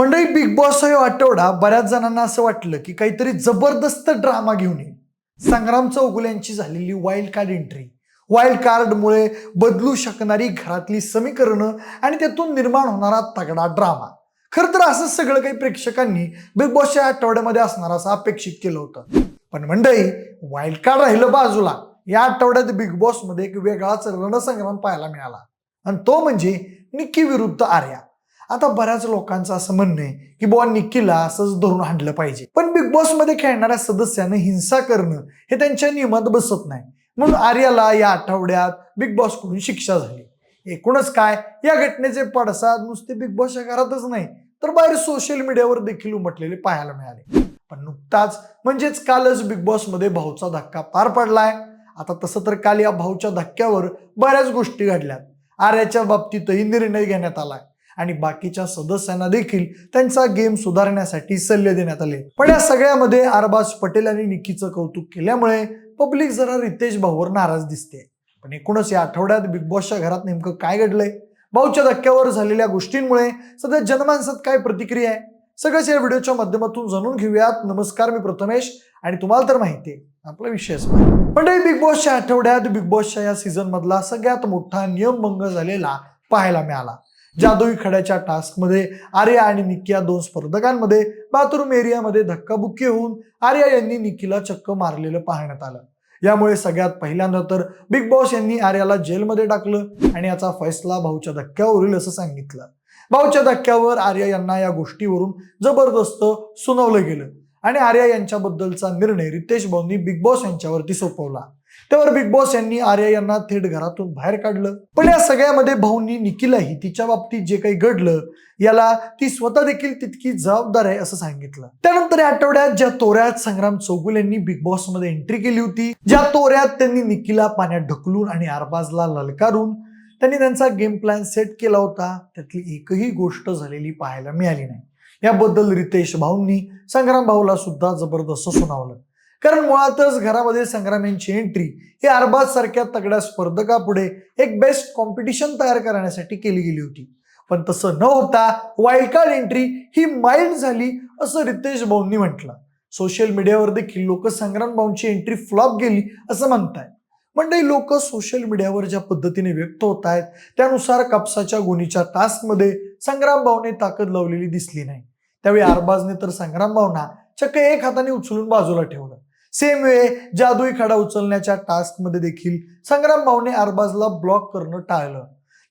मंडळी big boss हा आठवडा बऱ्याच जणांना असं वाटलं की काहीतरी जबरदस्त ड्रामा घेऊन येईल संग्राम चौगुल यांची झालेली वाईल्ड कार्ड एंट्री वाईल्ड कार्डमुळे बदलू शकणारी घरातली समीकरणं आणि त्यातून निर्माण होणारा तगडा ड्रामा खरं तर असं सगळं काही प्रेक्षकांनी बिग बॉसच्या आठवड्यामध्ये असणार असं अपेक्षित केलं होतं. पण मंडळी वाईल्ड कार्ड राहिलं बाजूला. या आठवड्यात बिग बॉसमध्ये एक वेगळाच रणसंग्राम पाहायला मिळाला. आणि तो म्हणजे निक्की विरुद्ध आर्या. आता बऱ्याच लोकांचं असं म्हणणं आहे की बुवा निक्कीला असंच धरून हाणलं पाहिजे. पण बिग बॉसमध्ये खेळणाऱ्या सदस्यानं हिंसा करणं हे त्यांच्या नियमात बसत नाही. म्हणून आर्याला या आठवड्यात बिग बॉसकडून शिक्षा झाली. एकूणच काय? या घटनेचे पडसाद नुसते बिग बॉसच्या घरातच नाही तर बाहेर सोशल मीडियावर देखील उमटलेले पाहायला मिळाले. पण नुकताच म्हणजेच कालच बिग बॉसमध्ये भाऊचा धक्का पार पडलाय. आता तसं तर काल या भाऊच्या धक्क्यावर बऱ्याच गोष्टी घडल्यात. आर्याच्या बाबतीतही निर्णय घेण्यात आलाय. आणि बाकीच्या सदस्यांना देखील त्यांचा गेम सुधारण्यासाठी सल्ले देण्यात आले. पण या सगळ्यामध्ये आरबाज पटेल आणि निक्कीचं कौतुक केल्यामुळे पब्लिक जरा रितेश भाऊवर नाराज दिसते. पण एकूणच या आठवड्यात बिग बॉसच्या घरात नेमकं काय घडलंय? भाऊच्या धक्क्यावर झालेल्या गोष्टींमुळे सध्या जनमानसात काय प्रतिक्रिया आहे? सगळंच या व्हिडिओच्या माध्यमातून जाणून घेऊयात. नमस्कार मी प्रथमेश आणि तुम्हाला तर माहिती आहे आपला विषयच मंडळी बिग बॉसच्या आठवड्यात बिग बॉसच्या या सीझन मधला सगळ्यात मोठा नियमभंग झालेला पाहायला मिळाला. जादुई खड्याच्या टास्कमध्ये आर्या आणि निक्की या दोन स्पर्धकांमध्ये बाथरूम एरियामध्ये धक्काबुक्की होऊन आर्या यांनी निक्कीला चक्क मारलेलं पाहण्यात आलं. यामुळे सगळ्यात पहिल्यांदा तर बिग बॉस यांनी आर्याला जेलमध्ये टाकलं आणि याचा फैसला भाऊच्या धक्क्यावर होईल असं सांगितलं. भाऊच्या धक्क्यावर आर्या यांना या गोष्टीवरून जबरदस्त सुनावलं गेलं. आणि आर्या यांच्याबद्दलचा निर्णय रितेश भाऊंनी बिग बॉस यांच्यावरती सोपवला. त्यावर बिग बॉस यांनी आर्या यांना थेट घरातून बाहेर काढलं. पण या सगळ्यामध्ये भाऊंनी निकीलाही तिच्या बाबतीत जे काही घडलं याला ती स्वतः देखील तितकी जबाबदार आहे असं सांगितलं. त्यानंतर या आठवड्यात ज्या तोऱ्यात संग्राम चौगुल यांनी बिग बॉसमध्ये एंट्री केली होती ज्या तोऱ्यात त्यांनी निकिला पाण्यात ढकलून आणि आरबाजला ललकारून त्यांनी त्यांचा गेम प्लॅन सेट केला होता त्यातली एकही गोष्ट झालेली पाहायला मिळाली नाही. याबद्दल रितेश भाऊंनी संग्राम भाऊला सुद्धा जबरदस्त सुनावलं. कारण मुळातच घरामध्ये संग्राम यांची एंट्री ही अरबाज सारख्या तगड्या स्पर्धकापुढे एक बेस्ट कॉम्पिटिशन तयार करण्यासाठी केली गेली होती. पण तसं न होता वाईल्ड कार्ड एंट्री ही माइल्ड झाली असं रितेश भाऊंनी म्हटलं. सोशल मीडियावर देखील लोक संग्राम भाऊंची एंट्री फ्लॉप गेली असं म्हणतायत. म्हणजे लोक सोशल मीडियावर ज्या पद्धतीने व्यक्त होत आहेत त्यानुसार कापसाच्या गुणीच्या टास्कमध्ये संग्राम भाऊने ताकद लावलेली दिसली नाही. त्यावेळी अरबाजने तर संग्राम भावना चक्क एक हाताने उचलून बाजूला ठेवलं. सेम वे जादुई खडा उचलण्याच्या टास्कमध्ये देखील संग्राम भाऊने अरबाजला ब्लॉक करणं टाळलं.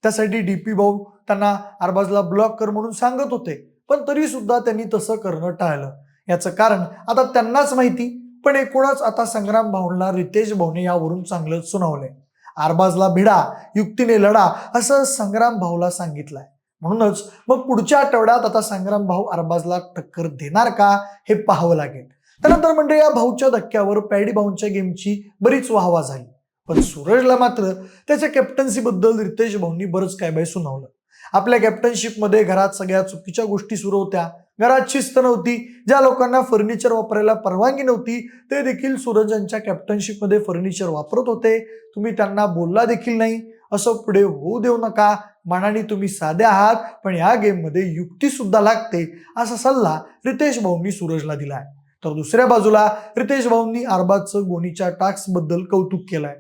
त्यासाठी डीपी भाऊ त्यांना अरबाजला ब्लॉक कर म्हणून सांगत होते पण तरी सुद्धा त्यांनी तसं करणं टाळलं. याचं कारण आता त्यांनाच माहिती पण एकूणच आता संग्राम भाऊंना रितेश भाऊने यावरून चांगलं सुनावलंय. अरबाजला भिडा युक्तीने लढा असं संग्राम भाऊला सांगितलंय. म्हणूनच मग पुढच्या आठवड्यात आता संग्राम भाऊ अरबाजला टक्कर देणार का हे पाहावं लागेल. त्यानंतर म्हणजे या भाऊच्या धक्क्यावर पॅडी भाऊंच्या गेमची बरीच वाहवा झाली. पण सूरजला मात्र त्याच्या कॅप्टन्सीबद्दल रितेश भाऊंनी बरंच काय बाय सुनावलं. आपल्या कॅप्टनशिपमध्ये घरात सगळ्या चुकीच्या गोष्टी सुरू होत्या. घरात शिस्त नव्हती. ज्या लोकांना फर्निचर वापरायला परवानगी नव्हती ते देखील सूरज यांच्या कॅप्टनशिपमध्ये फर्निचर वापरत होते. तुम्ही त्यांना बोलला देखील नाही. असं पुढे होऊ देऊ नका. मनाने तुम्ही साधे आहात पण या गेममध्ये युक्ती सुद्धा लागते असा सल्ला रितेश भाऊंनी सूरजला दिलाय. तर दुसऱ्या बाजूला रितेश भाऊंनी अरबाजचं गोणीच्या टास्कबद्दल कौतुक केलंय.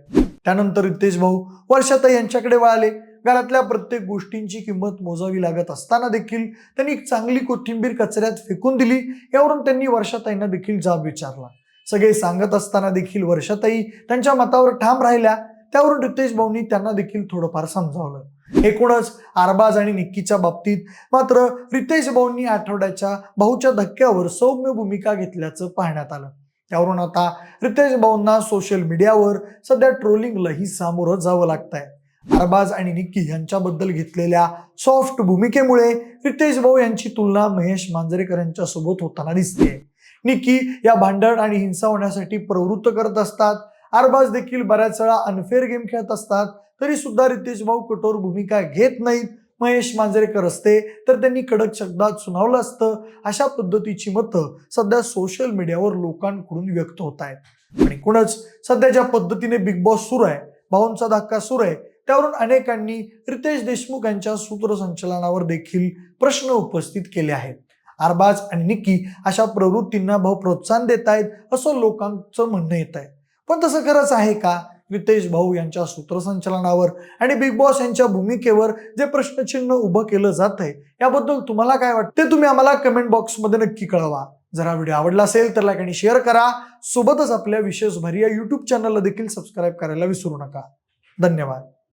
त्यानंतर रितेश भाऊ वर्षाताई यांच्याकडे वळाले. घरातल्या प्रत्येक गोष्टींची किंमत मोजावी लागत असताना देखील त्यांनी एक चांगली कोथिंबीर कचऱ्यात फेकून दिली यावरून त्यांनी वर्षाताईंना देखील जाब विचारला. सगळे सांगत असताना देखील वर्षाताई त्यांच्या मतावर ठाम राहिल्या. त्यावरून रितेश भाऊंनी त्यांना देखील थोडंफार समजावलं. एकूणच आरबाज आणि निक्कीच्या बाबतीत मात्र रितेश भाऊंनी आठवड्याच्या भाऊच्या धक्क्यावर सौम्य भूमिका घेतल्याचं पाहण्यात आलं. त्यावरून आता रितेश भाऊंना सोशल मीडियावर सध्या ट्रोलिंगलाही सामोरं जावं लागतंय. अरबाज आणि निक्की यांच्याबद्दल घेतलेल्या सॉफ्ट भूमिकेमुळे रितेश भाऊ यांची तुलना महेश मांजरेकर यांच्या सोबत होताना दिसते निक्की या भांडण आणि हिंसा होण्यासाठी प्रवृत्त करत असतात. अरबाज देखील बऱ्याच वेळा अनफेअर गेम खेळत असतात. तरी सुद्धा रितेश भाऊ कठोर भूमिका घेत नाहीत. महेश मांजरेकर असते तर त्यांनी कडक शब्दात सुनावलं असतं. अशा पद्धतीची मतं सध्या सोशल मीडियावर लोकांकडून व्यक्त होत आहेत. आणि एकूणच सध्या ज्या पद्धतीने बिग बॉस सुरू आहे भाऊंचा धक्का सुरू आहे त्यावरून अनेकांनी रितेश देशमुख यांच्या सूत्रसंचलनावर देखील प्रश्न उपस्थित केले आहेत. अरबाज आणि निकी अशा प्रवृत्तींना भाऊ प्रोत्साहन देत आहेत असं लोकांचं म्हणणं येत आहे. पण तसं खरंच आहे का? रितेश भाऊ यांच्या सूत्रसंचलनावर आणि बिग बॉस यांच्या भूमिकेवर जे प्रश्नचिन्ह उभं केलं जात आहे याबद्दल तुम्हाला काय वाटतं? ते तुम्ही आम्हाला कमेंट बॉक्समध्ये नक्की कळवा. जर हा व्हिडिओ आवडला असेल तर लाईक आणि शेअर करा. सोबतच आपल्या विशेष भरी या युट्यूब चॅनलला देखील सबस्क्राईब करायला विसरू नका. धन्यवाद.